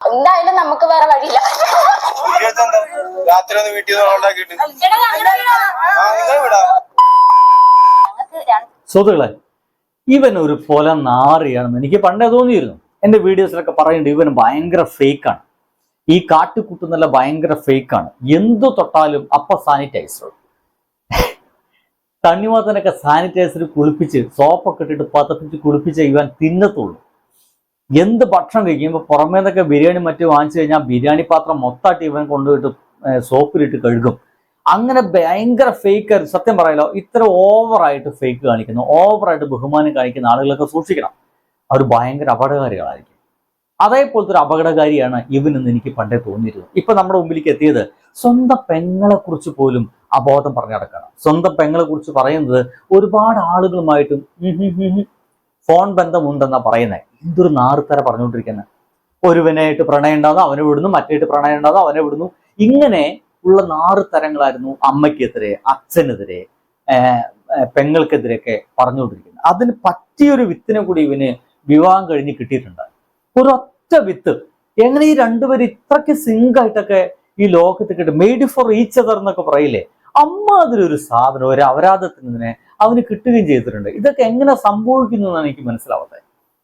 എന്തായാലും നമുക്ക് വേറെ വഴിയില്ല. രാത്രി ഒന്ന് വീട്ടിൽ സുഹൃത്തുക്കളെ ഇവൻ ഒരു പൊല നാറിയാണെന്ന് എനിക്ക് പണ്ടേ തോന്നിയിരുന്നു. എന്റെ വീഡിയോസിലൊക്കെ പറയുന്നുണ്ട് ഇവൻ ഭയങ്കര ഫേക്കാണ് ഈ കാട്ടുകൂട്ടുന്നല്ല ഭയങ്കര ഫേക്കാണ് എന്തു തൊട്ടാലും അപ്പ സാനിറ്റൈസർ തണ്ണിമാത്തനൊക്കെ സാനിറ്റൈസർ കുളിപ്പിച്ച് സോപ്പൊക്കെ ഇട്ടിട്ട് പതപ്പിച്ച് കുളിപ്പിച്ച് ഇവൻ തിന്നത്തുള്ളൂ. എന്ത് ഭക്ഷണം കഴിക്കുമ്പോൾ പുറമേ നിന്നൊക്കെ ബിരിയാണി മറ്റു വാങ്ങിച്ചു കഴിഞ്ഞാൽ ബിരിയാണി പാത്രം മൊത്തമായിട്ട് ഇവൻ കൊണ്ടുപോയിട്ട് സോപ്പിലിട്ട് കഴുകും. അങ്ങനെ ഭയങ്കര ഫേക്ക് സത്യം പറയാലോ ഇത്ര ഓവറായിട്ട് ഫേക്ക് കാണിക്കുന്നു. ഓവറായിട്ട് ബഹുമാനം കാണിക്കുന്ന ആളുകളൊക്കെ സൂക്ഷിക്കണം. അവർ ഭയങ്കര അപകടകാരികളായിരിക്കും. അതേപോലത്തെ ഒരു അപകടകാരിയാണ് ഇവൻ എന്ന് എനിക്ക് പണ്ടേ തോന്നിയിരുന്നു. ഇപ്പൊ നമ്മുടെ മുമ്പിലേക്ക് എത്തിയത് സ്വന്തം പെങ്ങളെ കുറിച്ച് പോലും അബോധം പറഞ്ഞു നടക്കണം. സ്വന്തം പെങ്ങളെ കുറിച്ച് പറയുന്നത് ഒരുപാട് ആളുകളുമായിട്ടും ഫോൺ ബന്ധമുണ്ടെന്നാ പറയുന്നത് എന്തൊരു നാറുത്തര പറഞ്ഞുകൊണ്ടിരിക്കുന്നത് ഒരുവനായിട്ട് പ്രണയം ഉണ്ടാകുന്നു അവനെ വിടുന്നു മറ്റേട്ട് പ്രണയം ഉണ്ടാകുന്നു അവനെ വിടുന്നു. ഇങ്ങനെ ഉള്ള നാറുത്തരങ്ങളായിരുന്നു അമ്മയ്ക്കെതിരെ അച്ഛനെതിരെ പെങ്ങൾക്കെതിരെയൊക്കെ പറഞ്ഞുകൊണ്ടിരിക്കുന്നത് അതിന് പറ്റിയൊരു വിത്തിനെ കൂടി ഇവന് വിവാഹം കഴിഞ്ഞ് കിട്ടിയിട്ടുണ്ട്. ഒരൊറ്റ വിത്ത്. എങ്ങനെ ഈ രണ്ടുപേരും ഇത്രയ്ക്ക് സിങ്ക് ആയിട്ടൊക്കെ ഈ ലോകത്ത് കിട്ടും? മെയ്ഡ് ഫോർ ഈച്ച് അതർ എന്നൊക്കെ പറയില്ലേ? അമ്മ ഒരു സാധനം ഒരു അപരാധത്തിന് അവന് കിട്ടുകയും ചെയ്തിട്ടുണ്ട്. ഇതൊക്കെ എങ്ങനെ സംഭവിക്കുന്നു എന്നാണ് എനിക്ക് മനസ്സിലാവാത്തത്.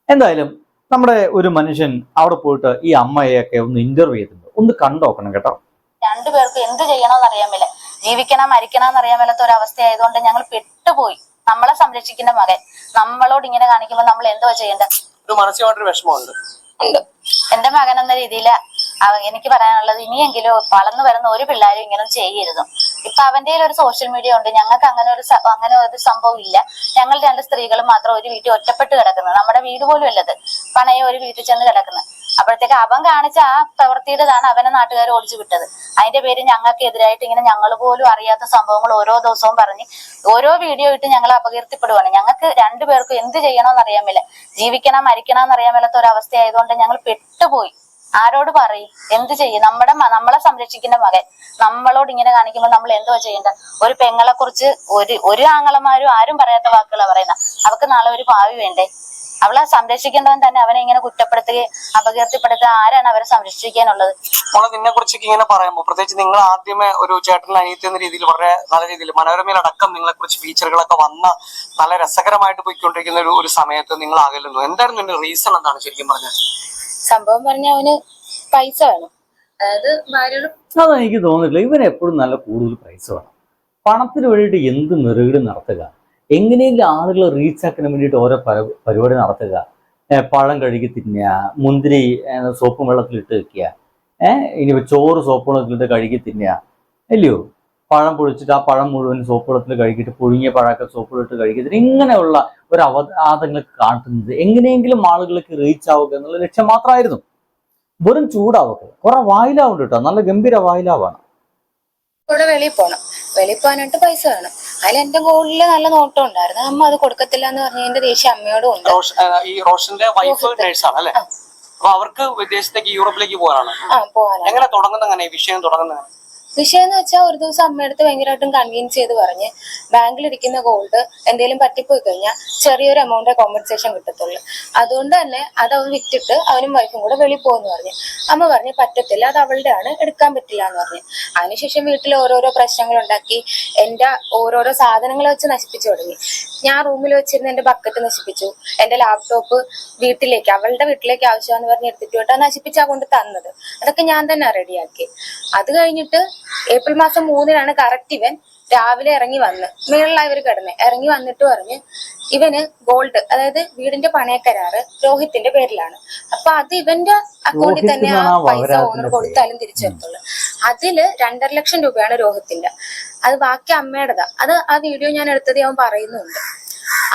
എന്തായാലും നമ്മുടെ ഒരു മനുഷ്യൻ അവിടെ പോയിട്ട് ഈ അമ്മയെയൊക്കെ ഒന്ന് ഇന്റർവ്യൂ ചെയ്തിട്ടുണ്ട്. ഒന്ന് കണ്ടോക്കണം കേട്ടോ. രണ്ടുപേർക്കും എന്ത് ചെയ്യണമെന്ന് അറിയാൻ മേല. ജീവിക്കണം മരിക്കണം എന്നറിയാൻ മേലാത്ത ഒരു അവസ്ഥ ആയതുകൊണ്ട് ഞങ്ങൾ പെട്ടുപോയി. നമ്മളെ സംരക്ഷിക്കുന്ന മകൻ. നമ്മളോട് ഇങ്ങനെ കാണിക്കുമ്പോൾ നമ്മൾ എന്തോ ചെയ്യേണ്ടത്? വിഷമമുണ്ട്. ഉണ്ട്. എന്റെ മകൻ എന്ന രീതിയിൽ എനിക്ക് പറയാനുള്ളത് ഇനിയെങ്കിലും വളർന്നു വരുന്ന ഒരു പിള്ളേരും ഇങ്ങനെ ചെയ്യരുത്. ഇപ്പൊ അവന്റെ ഒരു സോഷ്യൽ മീഡിയ ഉണ്ട്. ഞങ്ങൾക്ക് അങ്ങനെ ഒരു അങ്ങനെ ഒരു സംഭവം ഇല്ല. ഞങ്ങൾ രണ്ട് സ്ത്രീകളും മാത്രം ഒരു വീട്ടിൽ ഒറ്റപ്പെട്ട് കിടക്കുന്നത് നമ്മുടെ വീട് പോലും അല്ലത് പണയെ ഒരു വീട്ടിൽ ചെന്ന് കിടക്കുന്നത് അപ്പോഴത്തേക്ക് അവൻ കാണിച്ച ആ പ്രവൃത്തിയുടേതാണ് അവനെ നാട്ടുകാർ ഓടിച്ചു വിട്ടത്. അതിന്റെ പേര് ഞങ്ങൾക്ക് എതിരായിട്ട് ഇങ്ങനെ ഞങ്ങൾ പോലും അറിയാത്ത സംഭവങ്ങൾ ഓരോ ദിവസവും പറഞ്ഞ് ഓരോ വീഡിയോ ഇട്ട് ഞങ്ങൾ അപകീർത്തിപ്പെടുവാണ്. ഞങ്ങൾക്ക് രണ്ടുപേർക്കും എന്ത് ചെയ്യണമെന്ന് അറിയാൻ മേല. ജീവിക്കണം മരിക്കണം എന്നറിയാൻ മേലാത്ത ഒരു അവസ്ഥ ആയതുകൊണ്ട് ഞങ്ങൾ പെട്ടുപോയി. ആരോട് പറയ്? എന്ത് ചെയ്യും? നമ്മുടെ നമ്മളെ സംരക്ഷിക്കുന്ന മകൻ നമ്മളോട് ഇങ്ങനെ കാണിക്കുമ്പോൾ നമ്മൾ എന്തുവാ ചെയ്യേണ്ട ഒരു പെങ്ങളെ കുറിച്ച് ഒരു ഒരു ആങ്ങളമാരും ആരും പറയാത്ത വാക്കുകളാണ് പറയുന്നത് അവക്ക് നാളെ ഒരു ഭാവി വേണ്ടേ? അവളെ സംരക്ഷിക്കേണ്ടവൻ തന്നെ അവനെ ഇങ്ങനെ കുറ്റപ്പെടുത്തുകയും അപകീർത്തിപ്പെടുത്തുക. ആരാണ് അവരെ സംരക്ഷിക്കാനുള്ളത്? മോളെ നിന്നെ കുറിച്ചൊക്കെ ഇങ്ങനെ പറയുമ്പോൾ പ്രത്യേകിച്ച് നിങ്ങൾ ആദ്യമേ ഒരു ചേട്ടൻ അനിയത്തി എന്ന രീതിയിൽ വളരെ നല്ല രീതിയിൽ മനോരമയിലടക്കം നിങ്ങളെ കുറിച്ച് ഫീച്ചറുകളൊക്കെ വന്ന നല്ല രസകരമായിട്ട് പോയിക്കൊണ്ടിരിക്കുന്ന ഒരു ഒരു സമയത്ത് നിങ്ങൾ ആകലുന്നു എന്തായിരുന്നു റീസൺ എന്താണ് ശരിക്കും പറഞ്ഞത്? സംഭവം പറഞ്ഞ അവന് പൈസ വേണം. അതായത് ഭാര്യയോട് അതെനിക്ക് തോന്നിട്ടില്ല ഇവൻ എപ്പോഴും നല്ല കൂടുതൽ പൈസ വേണം. പണത്തിന് വേണ്ടിയിട്ട് എന്ത് നെറുകടി നടത്തുക. എങ്ങനെയെങ്കിലും ആളുകളെ റീച്ച് ആക്കാൻ വേണ്ടിയിട്ട് ഓരോ പര- പരിപാടി നടത്തുക. പഴം കഴുകി തിന്നുക മുന്തിരി സോപ്പും വെള്ളത്തിലിട്ട് വെക്കുക. ഏഹ് ഇനിയിപ്പോൾ ചോറ് സോപ്പ് വെള്ളത്തിലിട്ട് കഴുകി തിന്നുക. അല്ലയോ? പഴം പൊഴിച്ചിട്ട് ആ പഴം മുഴുവൻ സോപ്പ് വെള്ളത്തിൽ കഴുകിയിട്ട് പുഴുങ്ങിയ പഴമൊക്കെ സോപ്പ് വെള്ളത്തിൽ കഴുകി തിന്നുക ഇങ്ങനെയുള്ള ഒരു അവതാതങ്ങൾ കാട്ടുന്നത് എങ്ങനെയെങ്കിലും ആളുകൾക്ക് റീച്ച് ആവുക എന്നുള്ള ലക്ഷ്യം മാത്രമായിരുന്നു. വെറും ചൂടാവുക കുറെ വായിലാവുണ്ട് കേട്ടോ. നല്ല ഗംഭീര വായിലാവാണ്. വെളിയിൽ പോകണം വെളിയിൽ പോകാനായിട്ട് പൈസ വേണം. അതിൽ എന്റെ ഗോളിൽ നല്ല നോട്ടം ഉണ്ടായിരുന്നു. അമ്മ അത് കൊടുക്കത്തില്ല എന്ന് പറഞ്ഞ എന്റെ ദേഷ്യം അമ്മയോടും ഉണ്ട്. ഈ റോഷന്റെ വൈഫ്. നേഴ്സാണ് അല്ലേ അപ്പൊ അവർക്ക് വിദേശത്തേക്ക് യൂറോപ്പിലേക്ക് പോകാനാണ്. എങ്ങനെ തുടങ്ങുന്ന ഈ വിഷയം തുടങ്ങുന്നത് വിഷയം എന്ന് വെച്ചാൽ ഒരു ദിവസം അമ്മയടുത്ത് ഭയങ്കരമായിട്ടും കൺവിൻസ് ചെയ്ത് പറഞ്ഞ് ബാങ്കിലിരിക്കുന്ന ഗോൾഡ് എന്തെങ്കിലും പറ്റിപ്പോയി കഴിഞ്ഞാൽ ചെറിയൊരു എമൗണ്ട് കോമ്പൻസേഷൻ കിട്ടത്തുള്ളൂ. അതുകൊണ്ട് തന്നെ അത് അവൻ വിറ്റിട്ട് അവനും വൈഫും കൂടെ വെളിയിൽ പോകുന്നു പറഞ്ഞു. അമ്മ പറഞ്ഞു പറ്റത്തില്ല അത് അവളുടെ ആണ് എടുക്കാൻ പറ്റില്ല എന്ന് പറഞ്ഞു. അതിനുശേഷം വീട്ടിൽ ഓരോരോ പ്രശ്നങ്ങൾ ഉണ്ടാക്കി എന്റെ ഓരോരോ സാധനങ്ങളെ വെച്ച് നശിപ്പിച്ചു തുടങ്ങി. ഞാൻ റൂമിൽ വെച്ചിരുന്ന എന്റെ ബക്കറ്റ് നശിപ്പിച്ചു. എന്റെ ലാപ്ടോപ്പ് വീട്ടിലേക്ക് അവളുടെ വീട്ടിലേക്ക് ആവശ്യമാണെന്ന് പറഞ്ഞ് എടുത്തിട്ട് കേട്ടോ നശിപ്പിച്ചാ കൊണ്ട് തന്നത്. അതൊക്കെ ഞാൻ തന്നെ റെഡിയാക്കി അത് കഴിഞ്ഞിട്ട് ഏപ്രിൽ മാസം മൂന്നിനാണ് കറക്റ്റ് ഇവൻ രാവിലെ ഇറങ്ങി വന്ന് മേളിലായി ഇവർ കിടന്ന്. ഇറങ്ങി വന്നിട്ട് പറഞ്ഞ് ഇവന് ഗോൾഡ് അതായത് വീടിന്റെ പണയക്കരാറ് രോഹിത്തിന്റെ പേരിലാണ്. അപ്പൊ അത് ഇവന്റെ അക്കൗണ്ടിൽ തന്നെ ആ പൈസ ഓണർ കൊടുത്താലും തിരിച്ചു തരത്തുള്ളൂ. അതിൽ രണ്ടര ലക്ഷം രൂപയാണ് രോഹിത്തിന്റെ. അത് ബാക്കി അമ്മയുടേതാ. അത് ആ വീഡിയോ ഞാൻ എടുത്തത് അവൻ പറയുന്നുണ്ട്.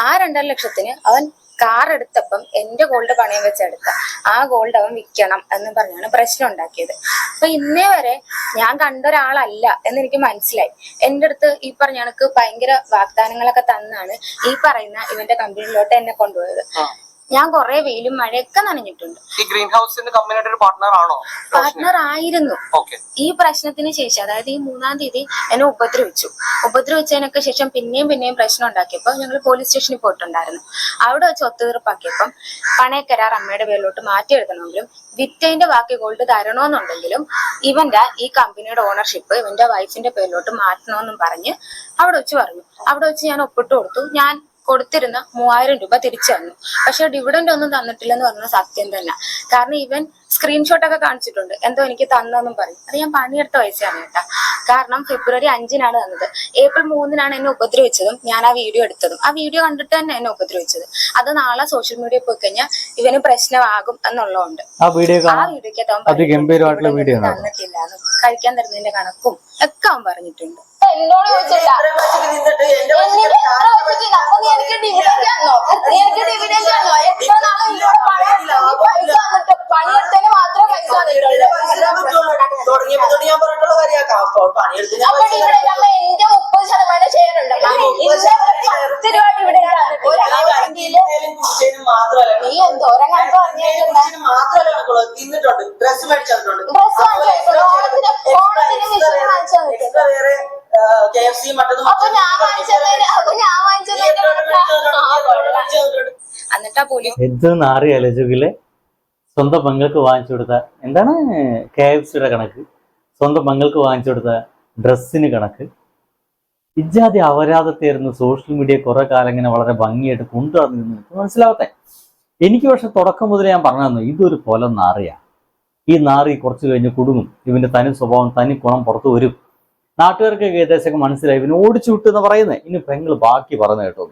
ആ രണ്ടര ലക്ഷത്തിന് അവൻ കാർ എടുത്തപ്പം എന്റെ ഗോൾഡ് പണയം വെച്ചെടുത്ത ആ ഗോൾഡ് അവൻ വിൽക്കണം എന്ന് പറഞ്ഞാണ് പ്രശ്നം ഉണ്ടാക്കിയത്. അപ്പൊ ഇന്നേ വരെ ഞാൻ കണ്ട ഒരാളല്ല എന്ന് എനിക്ക് മനസ്സിലായി. എന്റെ അടുത്ത് ഈ പറഞ്ഞ കണക്ക് ഭയങ്കര വാഗ്ദാനങ്ങളൊക്കെ തന്നാണ് ഈ പറയുന്ന ഇവന്റെ കമ്പനിയിലോട്ട് എന്നെ കൊണ്ടുപോയത്. ഞാൻ കുറെ വെയിലും മഴയൊക്കെ നനഞ്ഞിട്ടുണ്ട്. ഈ ഗ്രീൻ ഹൗസിന്റെ കമ്പനിയുടെ ഒരു പാർട്ട്ണർ ആണോ പാർട്ട്ണർ ആയിരുന്നു ഈ പ്രശ്നത്തിന് ശേഷം അതായത് ഈ മൂന്നാം തീയതി എന്നെ ഉപദ്രവിച്ചു. ഉപദ്രവിച്ചതിനൊക്കെ ശേഷം പിന്നെയും പിന്നെയും പ്രശ്നം ഉണ്ടാക്കിയപ്പോൾ ഞങ്ങൾ പോലീസ് സ്റ്റേഷനിൽ പോയിട്ടുണ്ടായിരുന്നു. അവിടെ വെച്ച് ഒത്തുതീർപ്പാക്കിയപ്പം പണയക്കരാർ അമ്മയുടെ പേരിലോട്ട് മാറ്റി എഴുതണമെങ്കിലും വിറ്റേന്റെ ബാക്കി ഗോൾഡ് തരണമെന്നുണ്ടെങ്കിലും ഇവന്റെ ഈ കമ്പനിയുടെ ഓണർഷിപ്പ് ഇവന്റെ വൈഫിന്റെ പേരിലോട്ട് മാറ്റണമെന്നും പറഞ്ഞ് അവിടെ വെച്ച് പറഞ്ഞു. അവിടെ വെച്ച് ഞാൻ ഒപ്പിട്ട് കൊടുത്തു. ഞാൻ കൊടുത്തിരുന്ന മൂവായിരം രൂപ തിരിച്ചു തന്നു. പക്ഷെ ഡിവിഡൻഡ് ഒന്നും തന്നിട്ടില്ലെന്ന് പറഞ്ഞ സത്യം തന്നെ. കാരണം ഇവൻ സ്ക്രീൻഷോട്ട് ഒക്കെ കാണിച്ചിട്ടുണ്ട്. എന്തോ എനിക്ക് തന്നെന്നും പറയും. അത് ഞാൻ പണിയെടുത്ത പൈസയാണ് കേട്ടാ. കാരണം ഫെബ്രുവരി അഞ്ചിനാണ് തന്നത്. ഏപ്രിൽ മൂന്നിനാണ് എന്നെ ഉപദ്രവിച്ചതും ഞാൻ ആ വീഡിയോ എടുത്തതും. ആ വീഡിയോ കണ്ടിട്ട് തന്നെ എന്നെ ഉപദ്രവിച്ചത്. അത് നാളെ സോഷ്യൽ മീഡിയയിൽ പോയി കഴിഞ്ഞാൽ ഇവന് പ്രശ്നമാകും എന്നുള്ളതുകൊണ്ട്. ആ വീഡിയോ വീഡിയോക്ക്. തന്നിട്ടില്ല. കഴിക്കാൻ തരുന്നതിന്റെ കണക്കും ഒക്കെ അവൻ പറഞ്ഞിട്ടുണ്ട്. എന്നോട് ചോദിച്ചില്ല. എന്നിട്ട് എത്ര വെച്ചിട്ട് അപ്പൊ നീ എനിക്ക് ഡിവിഡൻഡ് തന്നോ? നീ എനിക്ക് ഡിവിഡൻഡ് തന്നോ? എത്ര നാളെ എന്നോട് പൈസ തന്നിട്ട്? പണിയെടുത്തതിന് മാത്രമേ പൈസ അപ്പൊ ഡിവിഡൻഡ് അമ്മ എന്റെ മുപ്പത് ശതമാനം ഷെയർ ഉണ്ടല്ലോ പത്ത് രൂപ ഡിവിഡൻഡ് കുടിച്ചതിന് മാത്രമല്ല നീ എന്തോരം കണക്ക് പറഞ്ഞിട്ടുണ്ട് ഡ്രസ് മേടിച്ചിട്ടുണ്ട് ഡ്രസ് വാങ്ങിച്ചു ഓണത്തിന് ഓണത്തിന് വിഷയം വാങ്ങിച്ചു കെ എഫ് സി മറ്റത് എന്നിട്ട് ആ പോലീസ് എന്ത് നാറി ആലോചിക്കില്ലേ സ്വന്തം പെങ്ങൾക്ക് വാങ്ങിച്ചു കൊടുത്ത എന്താണ് കെ എഫ് സിയുടെ കണക്ക്? സ്വന്തം പെങ്ങൾക്ക് വാങ്ങിച്ചു കൊടുത്ത ഡ്രസ്സിന് കണക്ക്? ഇജാതി അപരാധത്തെയായിരുന്നു സോഷ്യൽ മീഡിയ കുറെ കാലം ഇങ്ങനെ വളരെ ഭംഗിയായിട്ട് കൊണ്ടുവന്നിരുന്നു എനിക്ക് മനസ്സിലാവട്ടെ. എനിക്ക് പക്ഷെ തുടക്കം മുതൽ ഞാൻ പറഞ്ഞു തന്നു ഇതൊരു കൊലം നാറിയാ. ഈ നാറി കുറച്ച് കഴിഞ്ഞ് കുടുങ്ങും. ഇവന്റെ തനി സ്വഭാവം തനി കുണം പുറത്തു വരും. നാട്ടുകാർക്ക് ഏകദേശം മനസ്സിലായി. പിന്നെ ഓടിച്ചു വിട്ടു എന്ന് പറയുന്നത് ഇനി പെങ്ങൾ ബാക്കി പറഞ്ഞു കേട്ടോ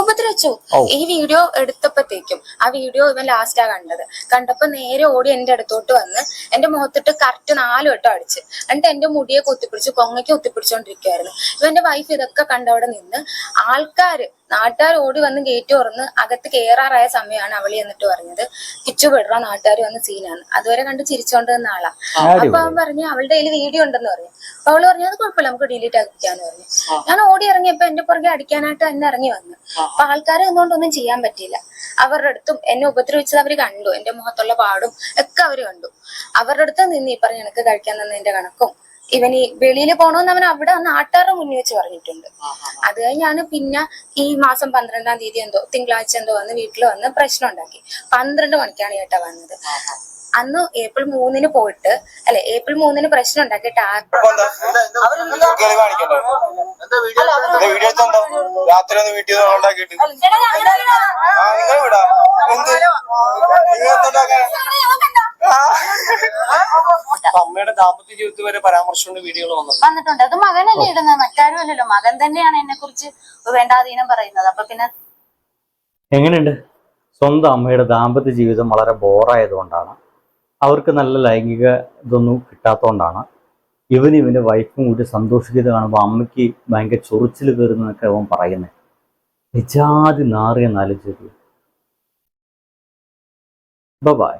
ഉപദ്രവിച്ചു. ഈ വീഡിയോ എടുത്തപ്പോഴത്തേക്കും ആ വീഡിയോ ഇവൻ ലാസ്റ്റാ കണ്ടത്. കണ്ടപ്പോ നേരെ ഓടി എന്റെ അടുത്തോട്ട് വന്ന് എന്റെ മുഖത്തിട്ട് കറക്റ്റ് നാല് വട്ടം അടിച്ച്. എന്നിട്ട് എന്റെ മുടിയെ കുത്തിപ്പിടിച്ച് കൊങ്ങയ്ക്ക് കുത്തിപ്പിടിച്ചോണ്ടിരിക്കുവായിരുന്നു. ഇവന്റെ വൈഫ് ഇതൊക്കെ കണ്ടവിടെ നിന്ന് ആൾക്കാര് നാട്ടുകാർ ഓടി വന്ന് ഗേറ്റ് തുറന്ന് അകത്ത് കയറാറായ സമയമാണ് അവളി എന്നിട്ട് പറഞ്ഞത്. കിച്ചു വിടറ നാട്ടുകാർ വന്ന് സീനാണ് അതുവരെ കണ്ട് ചിരിച്ചോണ്ട് നിന്ന ആളാ. അപ്പൊ അവൻ പറഞ്ഞു അവളുടെ കയ്യിൽ വീഡിയോ ഉണ്ടെന്ന് പറഞ്ഞു. അപ്പൊ അവൾ പറഞ്ഞു അത് കുഴപ്പമില്ല നമുക്ക് ഡിലീറ്റ് ആക്കിക്കാന്ന് പറഞ്ഞു. ഞാൻ ഓടി ഇറങ്ങിയപ്പോ എന്റെ പുറകെ അടിക്കാനായിട്ട് തന്നെ ഇറങ്ങി വന്നു. അപ്പൊ ആൾക്കാരെ ഒന്നുകൊണ്ടൊന്നും ചെയ്യാൻ പറ്റിയില്ല. അവരുടെ അടുത്തും എന്നെ ഉപദ്രവിച്ചത് അവർ കണ്ടു. എന്റെ മുഖത്തുള്ള പാടും ഒക്കെ അവർ കണ്ടു. അവരുടെ അടുത്ത് നിന്ന് ഈ പറഞ്ഞ എനിക്ക് കഴിക്കാൻ തന്നതിന്റെ കണക്കും ഇവൻ ഈ വെളിയിൽ പോണോന്ന് അവൻ അവിടെ നാട്ടുകാരുടെ മുന്നിൽ വെച്ച് പറഞ്ഞിട്ടുണ്ട്. അത് കഴിഞ്ഞാണ് പിന്നെ ഈ മാസം പന്ത്രണ്ടാം തീയതി എന്തോ തിങ്കളാഴ്ച എന്തോ വന്ന് വീട്ടിൽ വന്ന് പ്രശ്നം ഉണ്ടാക്കി. പന്ത്രണ്ട് മണിക്കാണ് ചേട്ടാ വന്നത്. അന്ന് ഏപ്രിൽ മൂന്നിന് പോയിട്ട് അല്ലെ ഏപ്രിൽ മൂന്നിന് പ്രശ്നം ഉണ്ടാക്കിയിട്ട് ആ രാത്രി ഒന്ന് വീട്ടിൽ നിന്ന് ഉണ്ടാക്കിയിട്ട് ആ നിങ്ങൾ വിടാ എന്ത് നിങ്ങൾ എന്തുണ്ടാക്കാൻ അപ്പൊ അമ്മയുടെ ദാമ്പത്യ ജീവിതത്തിൽ വരെ പരാമർശമുണ്ട് വീഡിയോകൾ വന്നു വന്നിട്ടുണ്ട്. അത് മകനല്ലേ ഇടുന്നത്? മറ്റാരും അല്ലല്ലോ. മകൻ തന്നെയാണ് എന്നെ കുറിച്ച് വേണ്ടാധീനം പറയുന്നത്. അപ്പൊ പിന്നെ എങ്ങനെയുണ്ട്? സ്വന്തം അമ്മയുടെ ദാമ്പത്യ ജീവിതം വളരെ ബോറായതുകൊണ്ടാണ്. അവർക്ക് നല്ല ലൈംഗിക ഇതൊന്നും കിട്ടാത്തതുകൊണ്ടാണ്. ഇവന് ഇവന്റെ വൈഫും കൂടി സന്തോഷിക്കുന്നത് കാണുമ്പോൾ അമ്മയ്ക്ക് ഭയങ്കര ചൊറിച്ചിൽ കയറുന്നതൊക്കെ അവൻ പറയുന്നത് നിജാതി നാറിയ നാലും ചെറിയ ബൈ.